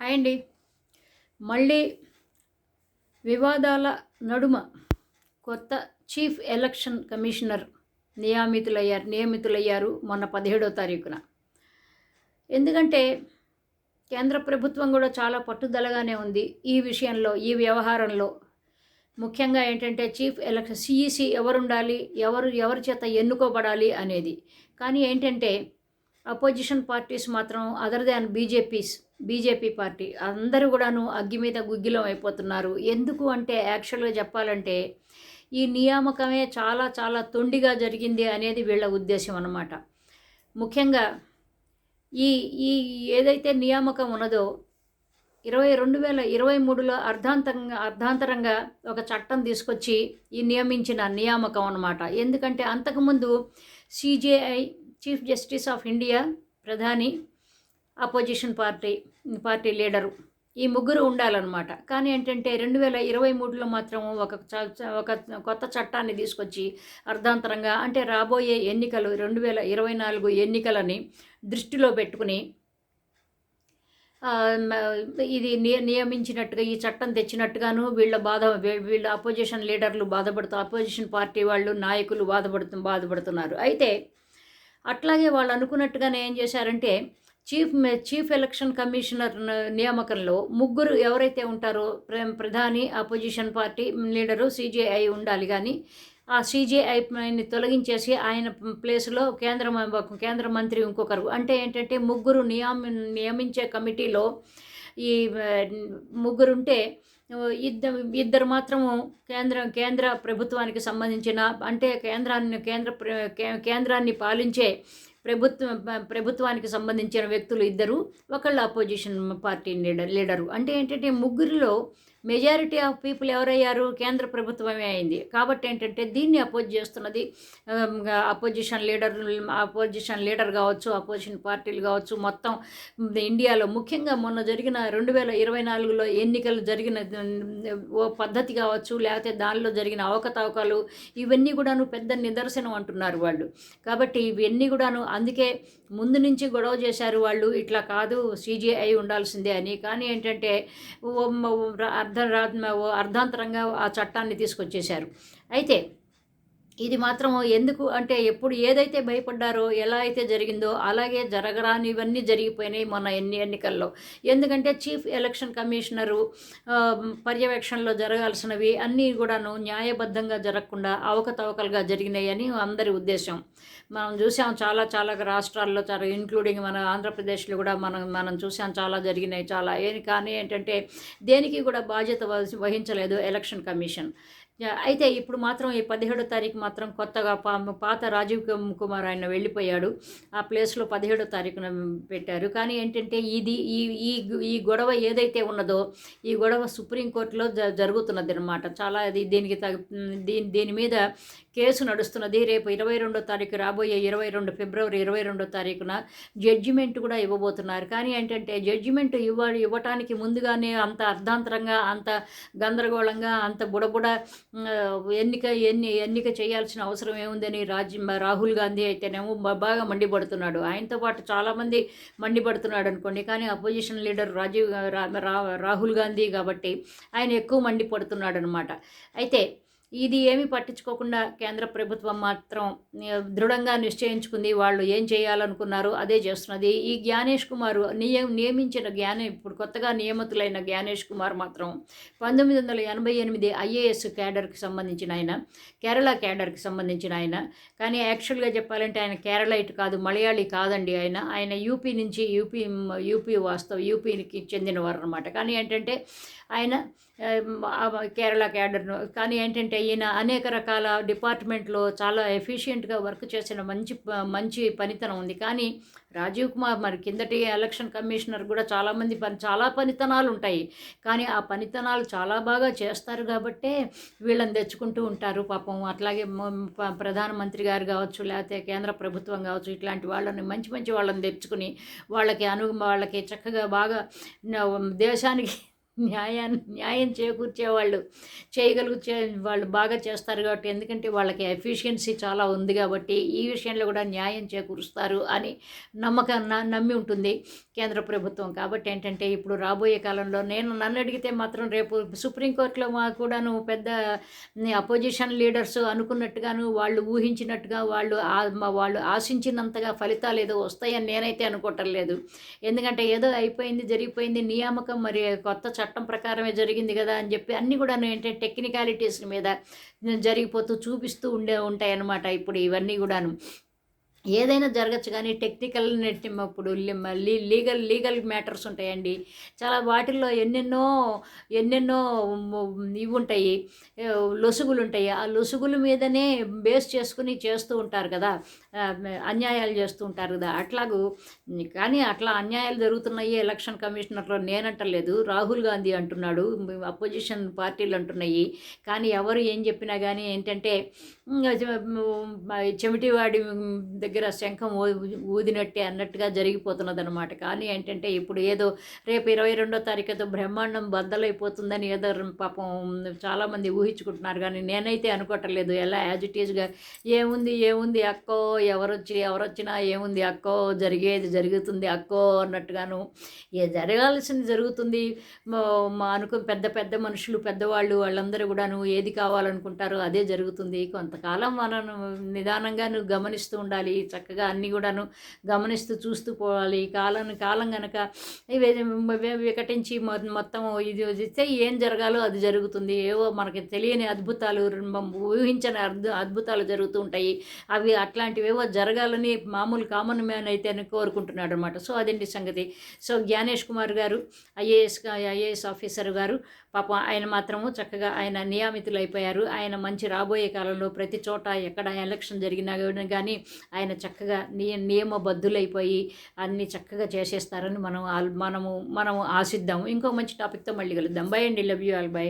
Hi అండి. మళ్ళీ వివాదాల నడుమ కొత్త చీఫ్ ఎలక్షన్ కమిషనర్ నియమితులయ్యారు నియమితులయ్యారు మొన్న పదిహేడో తారీఖున. ఎందుకంటే కేంద్ర ప్రభుత్వం కూడా చాలా పట్టుదలగానే ఉంది ఈ విషయంలో ఈ వ్యవహారంలో. ముఖ్యంగా ఏంటంటే చీఫ్ ఎలక్షన్ సిఈసి ఎవరు ఉండాలి ఎవరు ఎవరి చేత ఎన్నుకోబడాలి అనేది. కానీ ఏంటంటే అపోజిషన్ పార్టీస్ మాత్రం other than BJPs BJP party అందరూ కూడాను అగ్గి మీద గుగ్గిలం అయిపోతున్నారు. ఎందుకు అంటే యాక్చువల్గా చెప్పాలంటే ఈ నియామకమే చాలా చాలా తొండిగా జరిగింది అనేది వీళ్ళ ఉద్దేశం అన్నమాట. ముఖ్యంగా ఈ ఈ ఏదైతే నియామకం ఉన్నదో ఇరవై రెండు వేల ఇరవై మూడులో అర్ధాంతంగా అర్ధాంతరంగా ఒక చట్టం తీసుకొచ్చి ఈ నియమించిన నియామకం అన్నమాట. ఎందుకంటే అంతకుముందు CJI chief justice of India ప్రధాని అపోజిషన్ పార్టీ పార్టీ లీడరు ఈ ముగ్గురు ఉండాలన్నమాట. కానీ ఏంటంటే రెండు వేల ఇరవై మూడులో మాత్రం ఒక చ- చ- ఒక కొత్త చట్టాన్ని తీసుకొచ్చి అర్ధాంతరంగా అంటే రాబోయే ఎన్నికలు రెండు వేల ఇరవై నాలుగు ఎన్నికలని దృష్టిలో పెట్టుకుని ఇది నియ నియమించినట్టుగా ఈ చట్టం తెచ్చినట్టుగాను వీళ్ళ బాధ వీళ్ళ అపోజిషన్ లీడర్లు బాధపడుతూ అపోజిషన్ పార్టీ వాళ్ళు నాయకులు బాధపడుతు బాధపడుతున్నారు. అయితే అట్లాగే వాళ్ళు అనుకున్నట్టుగానే ఏం చేశారంటే చీఫ్ చీఫ్ ఎలక్షన్ కమిషనర్ నియామకంలో ముగ్గురు ఎవరైతే ఉంటారో ప్రధాని అపోజిషన్ పార్టీ లీడరు సీజేఐ ఉండాలి కానీ ఆ సీజేఐని తొలగించేసి ఆయన ప్లేస్లో కేంద్ర కేంద్ర మంత్రి ఇంకొకరు. అంటే ఏంటంటే ముగ్గురు నియామ నియమించే కమిటీలో ఈ ముగ్గురుంటే ఇద్దరు ఇద్దరు మాత్రము కేంద్ర కేంద్ర ప్రభుత్వానికి సంబంధించిన అంటే కేంద్రాన్ని కేంద్ర ప్ర- కేంద్రాన్ని పాలించే ప్రభుత్వ ప్రభుత్వానికి సంబంధించిన వ్యక్తులు ఇద్దరు. ఒకళ్ళు అపోజిషన్ పార్టీ లీడర్ లీడరు అంటే ఏంటంటే ముగ్గురిలో మెజారిటీ ఆఫ్ పీపుల్ ఎవరయ్యారు? కేంద్ర ప్రభుత్వమే అయింది. కాబట్టి ఏంటంటే దీన్ని అపోజ్ చేస్తున్నది అపోజిషన్ లీడర్ అపోజిషన్ లీడర్ కావచ్చు అపోజిషన్ పార్టీలు కావచ్చు మొత్తం ఇండియాలో. ముఖ్యంగా మొన్న జరిగిన రెండు వేల ఇరవై నాలుగులో ఎన్నికలు జరిగిన ఓ పద్ధతి కావచ్చు లేకపోతే దానిలో జరిగిన అవకతవకలు ఇవన్నీ కూడాను పెద్ద నిదర్శనం అంటున్నారు వాళ్ళు. కాబట్టి ఇవన్నీ కూడాను అందుకే ముందు నుంచి గొడవ చేశారు వాళ్ళు. ఇట్లా కాదు సీజీఐ ఉండాల్సిందే అని. కానీ ఏంటంటే ఓ రా- అర్ధాంతరంగా ఆ చట్టాన్ని తీసుకొచ్చేశారు. అయితే ఇది మాత్రం ఎందుకు అంటే ఎప్పుడు ఏదైతే భయపడ్డారో ఎలా అయితే జరిగిందో అలాగే జరగరానివన్నీ జరిగిపోయినాయి మొన్న ఎన్ని ఎన్నికల్లో. ఎందుకంటే చీఫ్ ఎలక్షన్ కమిషనరు పర్యవేక్షణలో జరగాల్సినవి అన్నీ కూడాను న్యాయబద్ధంగా జరగకుండా అవకతవకలుగా జరిగినాయని అందరి ఉద్దేశం. మనం చూసాం చాలా చాలా రాష్ట్రాల్లో చాలా ఇంక్లూడింగ్ మన ఆంధ్రప్రదేశ్లో కూడా మనం మనం చూసాం చాలా జరిగినాయి చాలా. ఏ కానీ ఏంటంటే దేనికి కూడా బాధ్యత వహించలేదు ఎలక్షన్ కమిషన్. అయితే ఇప్పుడు మాత్రం ఈ పదిహేడో తారీఖు మాత్రం కొత్తగా పా పాత రాజీవ్ కుమార్ ఆయన వెళ్ళిపోయాడు. ఆ ప్లేస్లో పదిహేడో తారీఖున పెట్టారు. కానీ ఏంటంటే ఇది ఈ ఈ ఈ గొడవ ఏదైతే ఉన్నదో ఈ గొడవ సుప్రీంకోర్టులో జ జరుగుతున్నది అనమాట చాలా అది దీనికి తగ దీని దీని మీద కేసు నడుస్తున్నది. రేపు ఇరవై రెండో తారీఖు రాబోయే ఇరవై రెండు ఫిబ్రవరి ఇరవై రెండో తారీఖున జడ్జిమెంట్ కూడా ఇవ్వబోతున్నారు. కానీ ఏంటంటే జడ్జిమెంట్ ఇవ్వ ఇవ్వటానికి ముందుగానే అంత అర్ధాంతరంగా అంత గందరగోళంగా అంత బుడబుడ ఎన్నిక ఎన్ని ఎన్నిక చేయాల్సిన అవసరం ఏముందని రాజీ రాహుల్ గాంధీ అయితేనేమో బాగా మండిపడుతున్నాడు. ఆయనతో పాటు చాలామంది మండిపడుతున్నాడు అనుకోండి. కానీ అపోజిషన్ లీడర్ రాజీవ్ రా- రాహుల్ గాంధీ కాబట్టి ఆయన ఎక్కువ మండిపడుతున్నాడు అనమాట అయితే ఇది ఏమి పట్టించుకోకుండా కేంద్ర ప్రభుత్వం మాత్రం దృఢంగా నిశ్చయించుకుంది. వాళ్ళు ఏం చేయాలనుకున్నారో అదే చేస్తున్నది. ఈ జ్ఞానేష్ కుమార్ నియ నియమించిన జ్ఞాన ఇప్పుడు కొత్తగా నియమితులైన జ్ఞానేష్ కుమార్ మాత్రం పంతొమ్మిది వందల ఎనభై ఎనిమిది ఐఏఎస్ క్యాడర్కి సంబంధించిన ఆయన కేరళ క్యాడర్కి సంబంధించిన ఆయన. కానీ యాక్చువల్గా చెప్పాలంటే ఆయన కేరళైట్ కాదు మలయాళీ కాదండి ఆయన. ఆయన యూపీ నుంచి యూపీ యూపీ వాస్తవ యూపీకి చెందినవారు అనమాట కానీ ఏంటంటే ఆయన కేరళ క్యాడర్ను కానీ ఏంటంటే ఈయన అనేక రకాల డిపార్ట్మెంట్లో చాలా ఎఫిషియెంట్గా వర్క్ చేసిన మంచి మంచి పనితనం ఉంది. కానీ రాజీవ్ కుమార్ మరి కిందటి ఎలక్షన్ కమిషనర్ కూడా చాలామంది పని చాలా పనితనాలు ఉంటాయి. కానీ ఆ పనితనాలు చాలా బాగా చేస్తారు కాబట్టే వీళ్ళని తెచ్చుకుంటూ ఉంటారు పాపం. అట్లాగే ప్రధానమంత్రి గారు కావచ్చు లేకపోతే కేంద్ర ప్రభుత్వం కావచ్చు ఇట్లాంటి వాళ్ళని మంచి మంచి వాళ్ళని తెచ్చుకుని వాళ్ళకి అను వాళ్ళకి చక్కగా బాగా దేశానికి న్యాయాన్ని న్యాయం చేకూర్చే వాళ్ళు చేయగలిగే వాళ్ళు బాగా చేస్తారు కాబట్టి ఎందుకంటే వాళ్ళకి ఎఫిషియన్సీ చాలా ఉంది కాబట్టి ఈ విషయంలో కూడా న్యాయం చేకూరుస్తారు అని నమ్మకం నమ్మి ఉంటుంది కేంద్ర ప్రభుత్వం. కాబట్టి ఏంటంటే ఇప్పుడు రాబోయే కాలంలో నేను నన్ను అడిగితే మాత్రం రేపు సుప్రీంకోర్టులో మా కూడాను పెద్ద అపోజిషన్ లీడర్స్ అనుకున్నట్టుగాను వాళ్ళు ఊహించినట్టుగా వాళ్ళు వాళ్ళు ఆశించినంతగా ఫలితాలు ఏదో వస్తాయని నేనైతే అనుకోవటం లేదు. ఎందుకంటే ఏదో అయిపోయింది జరిగిపోయింది నియామకం మరి కొత్త చట్టం ప్రకారమే జరిగింది కదా అని చెప్పి అన్నీ కూడా ఏంటంటే టెక్నికాలిటీస్ మీద జరిగిపోతూ చూపిస్తూ ఉండే ఉంటాయన్నమాట ఇప్పుడు ఇవన్నీ కూడాను. ఏదైనా జరగచ్చు కానీ టెక్నికల్ ఇప్పుడు లీగల్ లీగల్ మ్యాటర్స్ ఉంటాయండి. చాలా వాటిల్లో ఎన్నెన్నో ఎన్నెన్నో ఇవి ఉంటాయి. లొసుగులు ఉంటాయి. ఆ లొసుగుల మీదనే బేస్ చేసుకుని చేస్తూ ఉంటారు కదా. అన్యాయాలు చేస్తూ ఉంటారు కదా. అట్లాగూ కానీ అట్లా అన్యాయాలు జరుగుతున్నాయి. ఎలక్షన్ కమిషనర్లో నేనంటలేదు. రాహుల్ గాంధీ అంటున్నాడు. అపోజిషన్ పార్టీలు అంటున్నాయి. కానీ ఎవరు ఏం చెప్పినా కానీ ఏంటంటే చెమిటివాడి దగ్గర దగ్గర శంఖం ఊదినట్టే అన్నట్టుగా జరిగిపోతున్నది అనమాట కానీ ఏంటంటే ఇప్పుడు ఏదో రేపు ఇరవై రెండో తారీఖుతో బ్రహ్మాండం బద్దలైపోతుందని ఏదో పాపం చాలామంది ఊహించుకుంటున్నారు. కానీ నేనైతే అనుకోవటం లేదు ఎలా యాజిటీజ్గా ఏముంది ఏముంది అక్కో ఎవరొచ్చి ఎవరొచ్చినా ఏముంది అక్కో జరిగేది జరుగుతుంది అక్కో అన్నట్టుగాను ఏ జరగాల్సింది జరుగుతుంది. మా అనుకు పెద్ద పెద్ద మనుషులు పెద్దవాళ్ళు వాళ్ళందరూ కూడాను ఏది కావాలనుకుంటారో అదే జరుగుతుంది. కొంతకాలం మనం నిదానంగా నువ్వు గమనిస్తూ ఉండాలి. చక్కగా అన్నీ కూడాను గమనిస్తూ చూస్తూ పోవాలి. కాలం కాలం కనుక వికటించి మొత్తం ఇది ఇస్తే ఏం జరగాలో అది జరుగుతుంది. ఏవో మనకి తెలియని అద్భుతాలు ఊహించని అద్భుతాలు జరుగుతూ ఉంటాయి. అవి అట్లాంటివేవో జరగాలని మామూలు కామన్ మ్యాన్ అయితే కోరుకుంటున్నాడు అనమాట సో అదండి సంగతి? సో జ్ఞానేష్ కుమార్ గారు ఐఏఎస్ ఐఏఎస్ ఆఫీసర్ గారు పాపం ఆయన మాత్రము చక్కగా ఆయన నియామితులు అయిపోయారు ఆయన మంచి రాబోయే కాలంలో ప్రతి చోట ఎక్కడ ఎలక్షన్ జరిగినా కానీ ఆయన చక్కగా నియ నియమబద్ధులైపోయి అన్నీ చక్కగా చేసేస్తారని మనం మనము మనము ఆశిద్దాము. ఇంకో మంచి టాపిక్తో మళ్ళీ కలుద్దాం. బై అండి. Love you all by